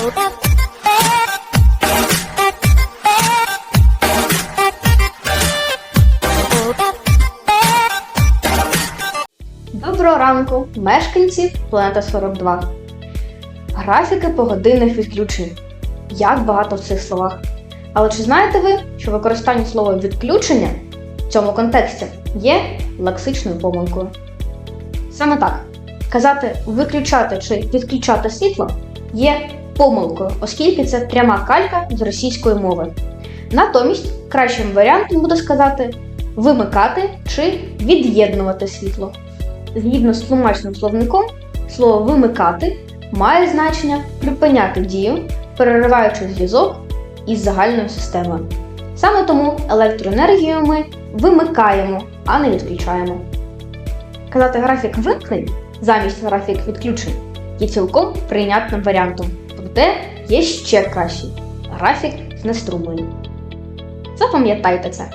Доброго ранку, мешканці планета 42. Графіки погодинних відключень. Як багато в цих словах. Але чи знаєте ви, що використання слова відключення в цьому контексті є лексичною помилкою? Саме так, казати виключати чи відключати світло є помилкою, оскільки це пряма калька з російської мови. Натомість кращим варіантом буде сказати вимикати чи від'єднувати світло. Згідно з тлумачним словником, слово вимикати має значення припиняти дію, перериваючи зв'язок із загальною системою. Саме тому електроенергію ми вимикаємо, а не відключаємо. Казати графік вимкнень замість графік відключень є цілком прийнятним варіантом, проте є ще кращий графік з неструмою. Запам'ятайте це.